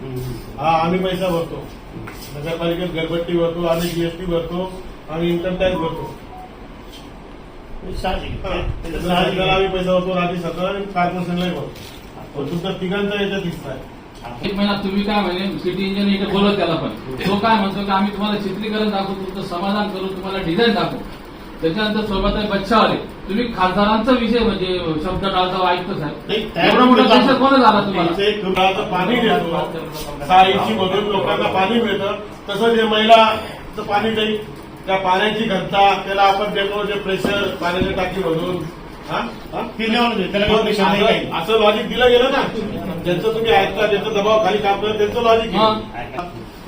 हा आम्ही पैसा भरतो. नगरपालिकेत घरपट्टी भरतो आम्ही जीएसटी भरतो आम्ही इन्कम टॅक्स भरतो. आम्ही पैसा भरतो राज्य सरकार आणि कॉर्पोरेशनलाही भरतो. तुमचा तिघांचा याच्यात हिस्सा आहे. एक महिना तुम्ही काय म्हणे सिटी इंजिनियर इकडे बोलत त्याला पण. तो काय म्हणतो की आम्ही तुम्हाला चित्रीकरण दाखवू तुमचं समाधान करू तुम्हाला डिझाईन दाखवू त्याच्यानंतर सोबत आहे बच्चावाले तुम्ही खासदारांचा विषय म्हणजे शब्द टाळता ऐकतोच आहे कोण झाला तुम्हाला? पाणी देतो. साईची मधून लोकांना पाणी मिळतं. तसं जे महिलाचं पाणी जाईल त्या पाण्याची घनता त्याला आपण देतो जे प्रेशर पाण्याच्या टाकी मधून हा? हा? ते level आहे, त्याला मग काही विषय नाही काही. असं लॉजिक दिलं गेलं ना. ज्यांचं तुम्ही ऐकता ज्यांचं दबाव खाली काम करत त्यांचं लॉजिक?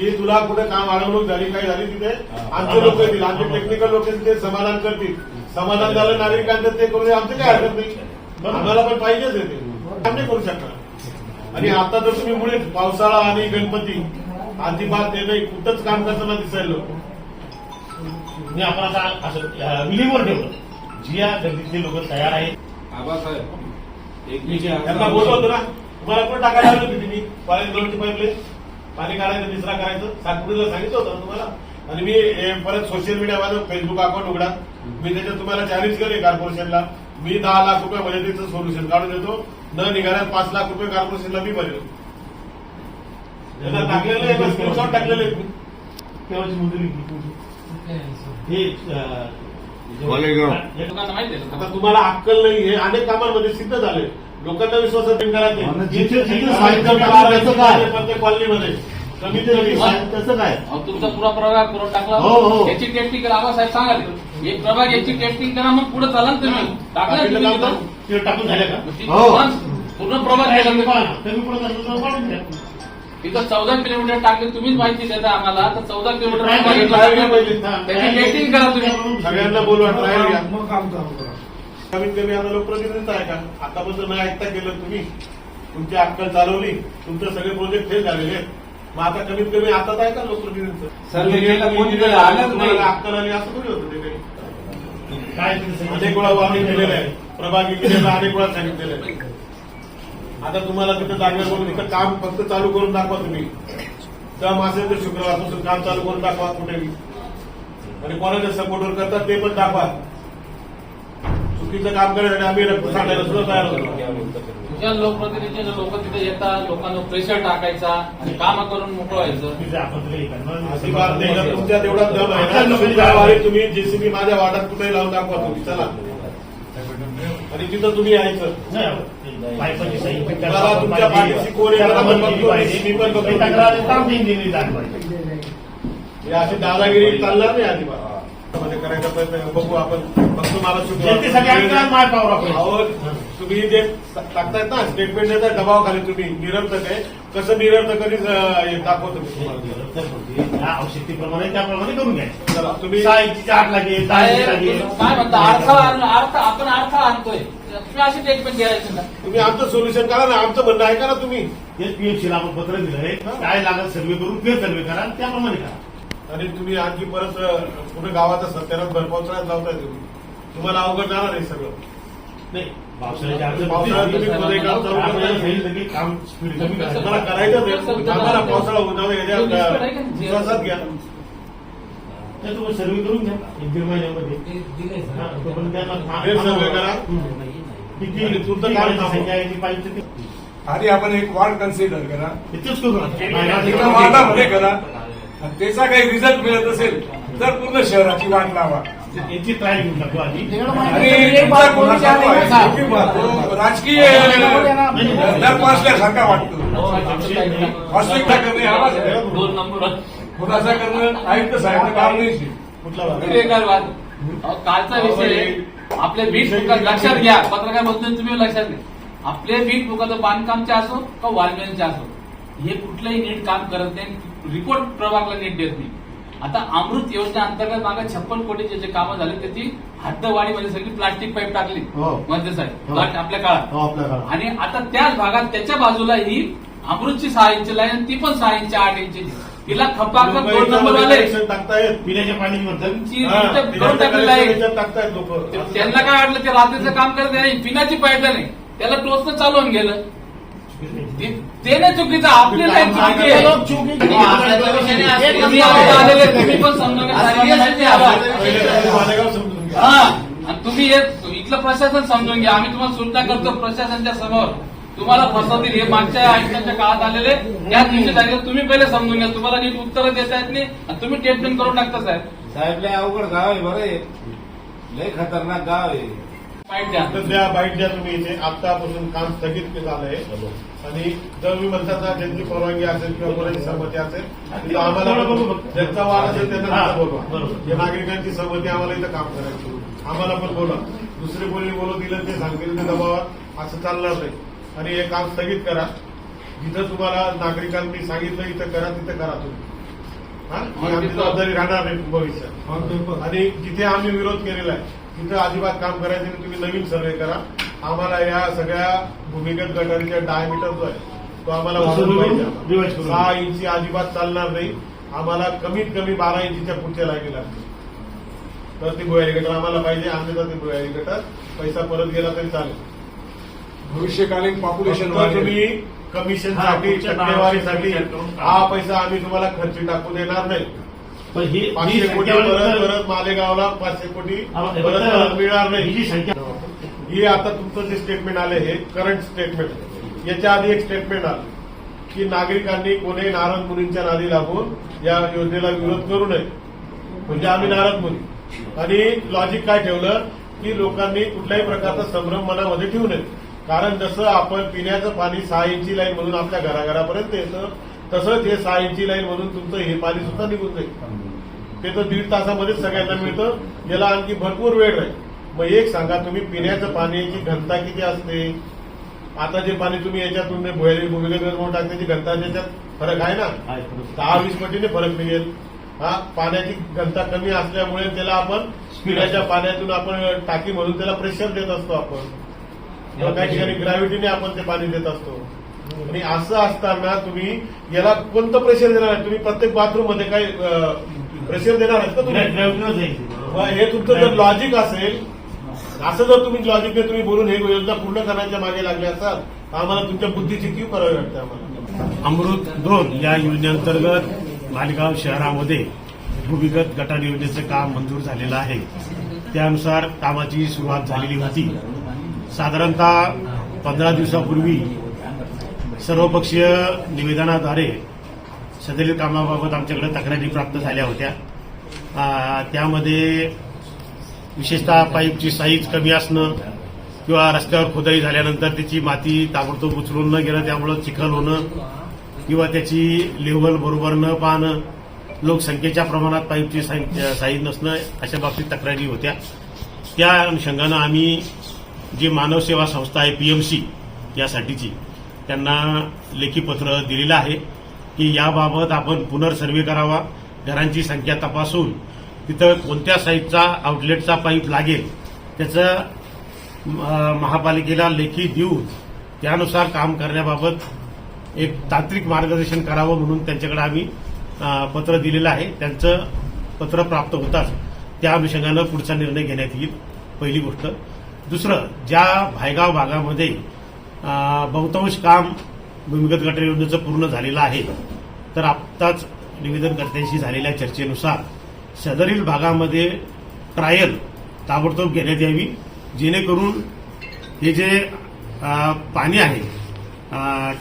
की तुला कुठे काम अडवणूक झाली काही झाली तिथे? आमचे लोक येतील आमचे टेक्निकल लोक येतील ते समाधान करतील. समाधान झालं नागरिकांचं ते करू दे, आमचं काय हरकत नाही. आम्हाला पण पाहिजेच आहे ते. आम्ही करू शकणार. आणि आता जर तुम्ही मुळे पावसाळा आणि गणपती अजिबात ते नाही कुठंच काम करताना दिसायला लोक. मी आपण आता असं विलीवर ठेवलं. जी या गर्दीतले लोक तयार आहेत. आबासाहेब त्यांना बोलवतो ना तुम्हाला पण टाकायला आलं होती मी कॉलेज दोनची पाईपले पाणी काढायचं निचरा करायचं सातपुडीला सांगितलं होतं तुम्हाला? आणि मी हे परत सोशल मीडिया माझं फेसबुक अकाउंट उघडा. मी त्याच्यात तुम्हाला चॅलेंज करेन कॉर्पोरेशनला मी दहा लाख रुपये मर्यादेचं सोल्युशन काढून देतो. न निघाल्यात पाच लाख रुपये कॉर्पोरेशनला मी भरेल. टाकलेलं स्क्रीनशॉट. तेव्हाची आहे. आता तुम्हाला अक्कल नाही हे अनेक कामांमध्ये सिद्ध झाले लोकांना विश्वासात आणि करायचे जिथे- जिथे साहित्य मिळालं त्याचं काय? प्रत्येक कॉलनीमध्ये. कमीत तिथे कमी साहेब त्याचं काय? अहो, तुमचा पुरा प्रभाग करून टाकला. हो, हो. याची टेस्टिंग करा आबासाहेब सांगा एक प्रभाग याची टेस्टिंग करा मग पुढे चाला ना तुम्ही. टाकलं बाकीचं तुम्ही काम तिथं. ते टाकून झालं का? ती- हो. पूर्ण प्रभाग केला तुम्ही घ्या. तिथं चौदा किलोमीटर टाकले तुम्हीच माहिती देता आम्हाला. तर चौदा किलोमीटर. त्याची टेस्टिंग करा तुम्ही. सगळ्यांना बोलवा ट्रायल घ्या. कमीत कमी आता लोकप्रतिनिधीच आहे का? आतापर्यंत नाही ऐकता केलं तुम्ही. तुमची अक्कल चालवली. तुमचे सगळे प्रोजेक्ट फेल झालेले आहेत. मग आता कमीत कमी आता आहे का लोकप्रतिनिधींचं. तुम्हाला अक्कल आली असं थोडी होतं ते काही. काय अनेक वेळा वॉर्निंग दिलेलं आहे. प्रभाग इंजिनियरला अनेक वेळा सांगितलेलं आहे. आता तुम्हाला तिथं जागेवर बोलून इथं काम फक्त चालू करून दाखवा तुम्ही. जम असेल तर शुक्रवारपासून काम चालू करून दाखवा कुठेही. आणि कोणाच्या सपोर्टवर करतात ते पण दाखवा. चुकीचं काम करण्यासाठी आम्ही रक्त सांगायला सुद्धा तयार होतो. तुझ्या लोकप्रतिनिधी लोक तिथे येतात लोकांना प्रेशर टाकायचा आणि काम करून ना तुम्ही जेसीबी माझ्या वाटात कुठेही लावून दाखवा तुम्ही चला. आणि तिथं तुम्ही यायचं. तुमच्या पाहिजे. पाठीशी कोण. मी पण तक्रार. हे अशी दादागिरी चालणार नाही अजिबात. करायचा प्रयत्न करू. बघू आपण. फक्त मला तुम्ही जे टाकतायत ना स्टेटमेंट देताय दबावाखाली तुम्ही. निरर्थक आहे. कसं निरर्थक कधी दाखवतो आवश्यकतेप्रमाणे त्याप्रमाणे करून घ्यायचं चला तुम्ही लागेल दहाची काय लागेल. काय म्हणता? अर्थ आपण अर्थ आणतोय. तुम्ही अशी ट्रीटमेंट द्यायची ना. तुम्ही आमचं सोल्युशन करा ना. आमचं म्हणणं ऐका ना तुम्ही. तेच पीएफसीला आपण पत्र दिलंय. काय लागत सर्वे करून ते सर्वे करा त्याप्रमाणे करा. आणि तुम्ही आणखी परत कुठे गावाचा सत्यानाश भरपावसाळ्यात लावताय तुम्ही. तुम्हाला अवघड जाणार आहे सगळं. नाही पावसाळ्यात तुम्ही मध्ये काम चालू आपल्याला करताय. सांगितलं की काम स्पीड कमी तुम्हाला करायचं करायचं आहे. तुम्ही थांबा ना पावसाळा उन्हाळा याच्या विश्वासात घ्या. नाही, तुम्ही सर्वे करून घ्या. एक दीड महिन्यामध्ये. हा, आधी आपण एक वार्ड कन्सिडर करा. वार्डामध्ये करा. आणि त्याचा काही रिझल्ट मिळत असेल तर पूर्ण शहराची वाट लावा. याची ट्राय घेऊन टाकू आधी. आणि राजकीय दर पासल्यासारखा वाटतो. वास्तविकता करणे आवाज. दोन नंबर खुलासा करणं आयुक्त साहेब काम नाही. कुठला कालचा विषय आपले बीट फुकट लक्षात घ्या. पत्रकारबद्दल तुम्ही लक्षात घ्या. आपले बीट फुकट बांधकामचे असो का वाल्मियांचे असो हे कुठलंही नीट काम करत नाही. रिपोर्ट प्रभागला नीट देत नाही. आता अमृत योजना अंतर्गत मागे छप्पन कोटीचे जे कामं झाले त्याची हद्दवाढीमध्ये सगळी प्लास्टिक पाईप टाकली हो. मध्य साहेब हो. प्लास्ट आपल्या काळात. हो, आपल्या काळात. आणि आता त्याच भागात त्याच्या बाजूला ही अमृतची सहा इंच लाईन ती पण सहा इंच आठ इंचची तिला खप्पाकत दोन नंबर वाले. टाकतायत पिण्याच्या त्यांना काय वाटलं ते रात्रीचं काम करत नाही पिण्याची पाईपलाईन आहे त्याला टोचणं चालवून गेलं. ते ते नाही चुकीचं आपली लाईन चुकीची आहे लोक चुकी तुम्ही आता आलेले तुम्ही पण समजून घ्या. सांगितलं माहिती आहे आम्हाला. पहिले पहिले मालेगाव समजून घ्या. हा आणि तुम्ही हे इथलं प्रशासन समजून घ्या आम्ही तुम्हाला सुलटा करतो प्रशासनाच्या समोर तुम्हाला फसवतील हे मागच्या आयुष्याच्या काळात आलेले या दिवशी झालेले तुम्ही पहिले समजून घ्या तुम्हाला नीट उत्तरं देता येत नाही आणि तुम्ही ट्रीटमेंट करून टाकता साहेब साहेब लय अवघड गाव आहे बरं आहे. लय खतरनाक गाव आहे तर त्या बाईट द्या तुम्ही इथे. आत्तापासून काम स्थगित झालंय आणि जर मी म्हणतात ज्यांची परवानगी असेल किंवा कोणाची संमती असेल तर आम्हाला ज्यांचा वाद असेल त्यांना बोलवा. या नागरिकांची संमती आम्हाला इथं काम करायची आम्हाला पण बोला दुसरे कोणी बोलू दिलं ते सांगतील ते दबावात असं चालणार नाही. आणि हे काम स्थगित करा. जिथं तुम्हाला नागरिकांनी सांगितलं इथं करा तिथं करा तुम्ही. हा? ही आमची जबाबदारी राहणार नाही भविष्यात. आणि जिथे आम्ही विरोध केलेला आहे तिथं अजिबात काम करायचं नाही तुम्ही नवीन सर्वे करा. आम्हाला या सगळ्या भूमिगत गटारीच्या डायमीटर जो आहे तो आम्हाला पाहिजे. सहा इंची अजिबात चालणार नाही. आम्हाला कमीत कमी बारा इंचीच्या पुढच्या लाईनी लागतील. तर ती भुयारी गटर आम्हाला पाहिजे आम्ही तर ती भुयारी गटर पैसा परत गेला तरी चालेल. भविष्यकालीन पॉप्युलेशन तुम्ही कमिशनसाठी हा, टक्केवारीसाठी. हा पैसा आम्ही तुम्हाला खर्ची टाकू देणार नाही. पण ही पाचशे ही कोटी परत परत- मालेगावला पाचशे कोटी परत मिळणार ही नाही जी संख्या ही आता तुमचं जे स्टेटमेंट आले हे करंट स्टेटमेंट याच्या आधी एक स्टेटमेंट आलं की नागरिकांनी कोणी नारद मुनींच्या नादी लागून या योजनेला विरोध करू नये. म्हणजे आम्ही नारद मुनी. आणि लॉजिक काय ठेवलं की लोकांनी कुठल्याही प्रकारचा संभ्रम मनामध्ये ठेवू नये. कारण जसं आपण पिण्याचं पाणी सहा इंची लाईन मधून आपल्या घराघरापर्यंत येतं तसंच हे सहा इंची लाईन मधून तुमचं हे पाणी सुद्धा निघून जाईल. ते तर दीड तासामध्येच सगळ्यांना मिळतं. याला आणखी भरपूर वेळ राहील. मग एक सांगा तुम्ही पिण्याचं पाण्याची घनता किती असते? आता जे पाणी तुम्ही याच्यातून म्हणून टाकते ती घनता त्याच्यात फरक आहे ना. दहा वीस पटीने फरक निघेल हा पाण्याची घनता कमी असल्यामुळे त्याला आपण पिण्याच्या पाण्यातून आपण टाकी म्हणून त्याला प्रेशर देत असतो आपण. काही ठिकाणी ग्रॅव्हिटीने आपण ते पाणी देत असतो. आणि असं असताना तुम्ही याला कोणतं प्रेशर देणार तुम्ही प्रत्येक बाथरूममध्ये काही प्रेशर देणार आहेत का तुम्ही? हे तुमचं जर लॉजिक असेल असं जर तुम्ही लॉजिकने तुम्ही बोलून हे योजना पूर्ण करण्याच्या मागे लागले असाल तर आम्हाला तुमच्या बुद्धीची कीव करावी वाटते आम्हाला? अमृत दोन या योजनेअंतर्गत मालेगाव शहरामध्ये भूमिगत गटार योजनेचं काम मंजूर झालेलं आहे. त्यानुसार कामाची सुरुवात झालेली होती. साधारणतः पंधरा दिवसापूर्वी सर्वपक्षीय निवेदनाद्वारे सदरील कामाबाबत आमच्याकडे तक्रारी प्राप्त झाल्या होत्या. त्यामध्ये विशेषतः पाईपची साईज कमी असणं किंवा रस्त्यावर खोदाई झाल्यानंतर त्याची माती ताबडतोब उचलून न गेलं त्यामुळं चिखल होणं किंवा त्याची लेव्हल बरोबर न पाहणं लोकसंख्येच्या प्रमाणात पाईपची साईज नसणं अशा बाबतीत तक्रारी होत्या. त्या अनुषंगानं आम्ही जी मानवसेवा संस्था आहे पीएमसी यासाठीची त्यांना लेखी पत्र दिलेलं आहे की याबाबत आपण पुनर्सर्वे करावा घरांची संख्या तपासून तिथं कोणत्या साईजचा आउटलेटचा पाईप लागेल त्याचं म- महापालिकेला लेखी देऊन त्यानुसार काम करण्याबाबत एक तांत्रिक मार्गदर्शन करावं म्हणून त्यांच्याकडे आम्ही पत्र दिलेलं आहे. त्यांचं पत्र प्राप्त होताच त्या अनुषंगानं पुढचा निर्णय घेण्यात येईल पहिली गोष्ट. दुसरं ज्या भायगाव भागामध्ये बहुतांश काम भूमिगत गटर योजनेचं पूर्ण झालेलं आहे. तर आत्ताच निवेदनकर्त्यांशी झालेल्या चर्चेनुसार सदरील भागामध्ये ट्रायल ताबडतोब घेण्यात यावी जेणेकरून हे जे पाणी आहे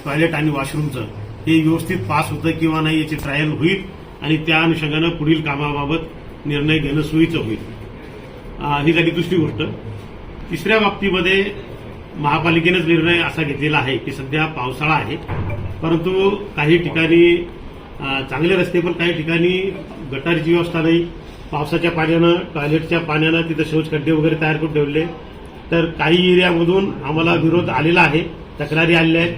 टॉयलेट आणि वॉशरूमचं हे व्यवस्थित पास होतं किंवा नाही याची ट्रायल होईल आणि त्या अनुषंगानं पुढील कामाबाबत निर्णय घेणं सोयीचं होईल. ही झाली दुसरी गोष्ट. तिसऱ्या बाबतीमध्ये महापालिकेनंच निर्णय असा घेतलेला आहे की सध्या पावसाळा आहे. परंतु काही ठिकाणी चांगले रस्ते पण काही ठिकाणी गटारीची व्यवस्था नाही. पावसाच्या पाण्यानं टॉयलेटच्या पाण्यानं तिथं शौचखड्डे वगैरे तयार करून ठेवले. तर काही एरियामधून आम्हाला विरोध आलेला आहे तक्रारी आलेल्या आहेत.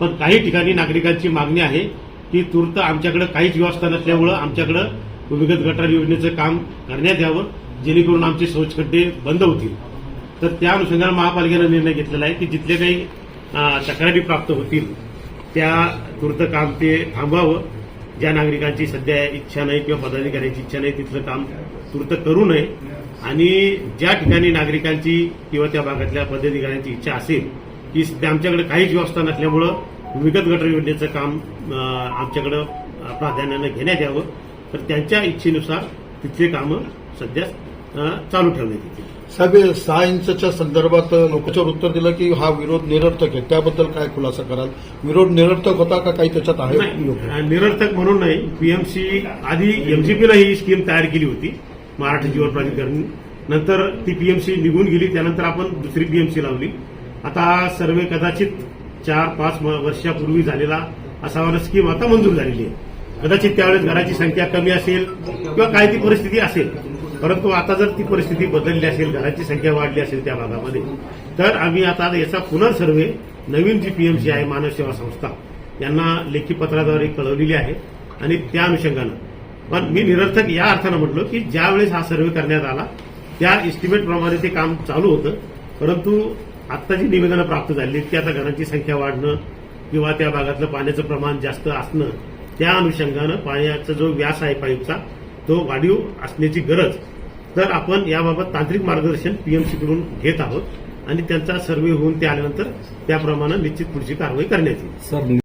पण काही ठिकाणी नागरिकांची मागणी आहे की तूर्त आमच्याकडे काहीच व्यवस्था नसल्यामुळं आमच्याकडं भूमिगत गटार योजनेचं काम करण्यात यावं जेणेकरून आमचे शौचखड्डे बंद होतील. तर त्या अनुषंगाने महापालिकेनं निर्णय घेतलेला आहे की जिथले काही तक्रारी प्राप्त होतील त्या तुर्त काम ते थांबवावं. ज्या नागरिकांची सध्या इच्छा नाही किंवा पदाधिकाऱ्यांची इच्छा नाही तिथलं काम तूर्त करू नये. आणि ज्या ठिकाणी नागरिकांची किंवा त्या भागातल्या पदाधिकाऱ्यांची इच्छा असेल की सध्या आमच्याकडे काहीच व्यवस्था नसल्यामुळं विगत गटर योजनेचं काम आमच्याकडं प्राधान्यानं घेण्यात यावं. तर त्यांच्या इच्छेनुसार तिथले कामं सध्या चालू ठेवण्यात येतील. साहेब सहा इंचच्या संदर्भात लोकांच्यावर उत्तर दिलं की हा विरोध निरर्थक आहे. त्याबद्दल काय खुलासा कराल? विरोध निरर्थक होता का काही त्याच्यात आहे निरर्थक म्हणून नाही. पीएमसी आधी एमजीपीला ही स्कीम तयार केली होती महाराष्ट्र जीवन प्राधिकरण. नंतर ती पीएमसी निघून गेली त्यानंतर आपण दुसरी पीएमसी लावली. आता हा सर्वे कदाचित चार पाच वर्षापूर्वी झालेला असा स्कीम आता मंजूर झालेली आहे. कदाचित त्यावेळेस घराची संख्या कमी असेल किंवा काय ती परिस्थिती असेल परंतु आता जर ती परिस्थिती बदलली असेल घराची संख्या वाढली असेल त्या भागामध्ये तर आम्ही आता याचा पुनर्सर्वे नवीन जी पीएमसी आहे मानव सेवा संस्था यांना लेखी पत्राद्वारे कळवलेली आहे आणि त्या अनुषंगानं. पण मी निरर्थक या अर्थानं म्हटलो की ज्यावेळेस हा सर्वे करण्यात आला त्या इस्टिमेटप्रमाणे ते काम चालू होतं. परंतु आता जी निवेदनं प्राप्त झाली की आता घरांची संख्या वाढणं किंवा त्या भागातलं पाण्याचं प्रमाण जास्त असणं त्या अनुषंगानं पाण्याचा जो व्यास आहे पाईपचा तो वाढीव असण्याची गरज तर आपण याबाबत तांत्रिक मार्गदर्शन पीएमसीकडून घेत आहोत आणि त्यांचा सर्वे होऊन ते आल्यानंतर त्याप्रमाणे निश्चित पुढची कारवाई करण्यात येईल.